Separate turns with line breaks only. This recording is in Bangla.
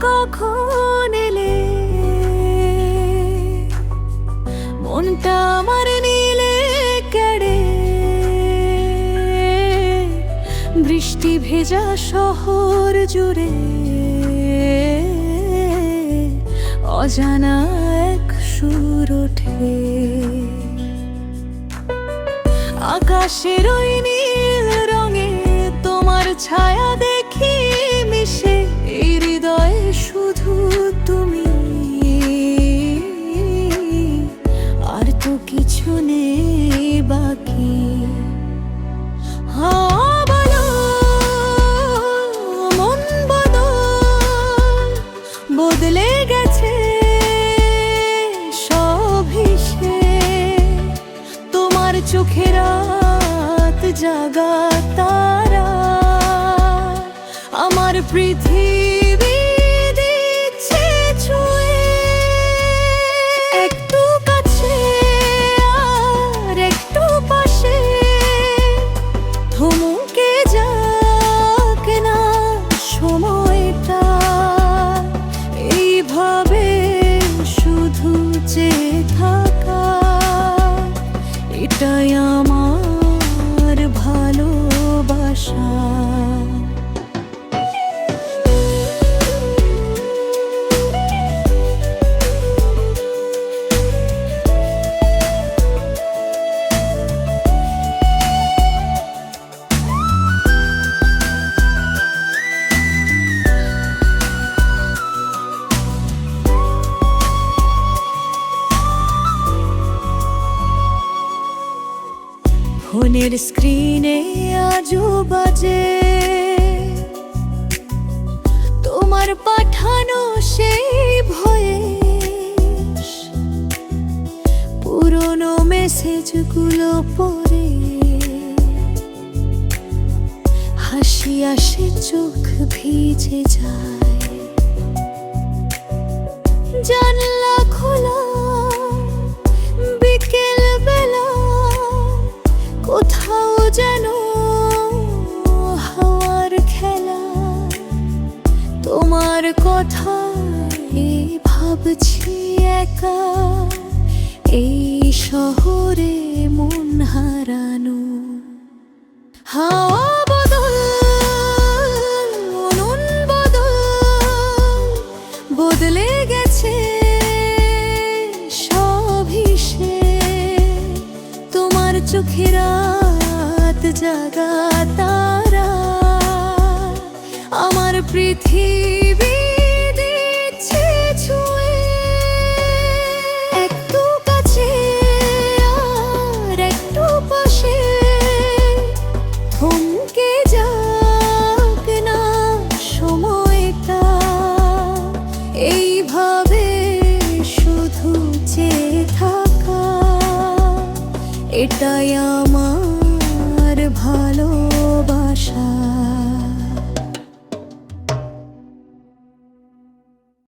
কখন এলে? মনটা আমার নিলে কেড়ে। বৃষ্টি ভেজা শহর জুড়ে। অজানা এক সুর ওঠে। আকাশের ওই নীল রঙে তোমার ছায়া চোখে রাত জাগা তারা আমার পৃথিবী ফোনের স্ক্রিনে আজও বাজে তোমার পাঠানো সেই ভয়ে পুরনো মেসেজগুলো পড়ে হাসি আসে চোখ ভিজে যায় যেন হাওয়ার খেলা। তোমার কথা ভাবছি একা। এই শহরে মন হারানো। হাওয়া বদল, মনন বদল, বদলে গেছে সব হিসেব। তোমার চোখে ছুঁয়ে। একটু পাশে যাক না সময়টা এইভাবে শুধু যে থাকা। এটাই আমার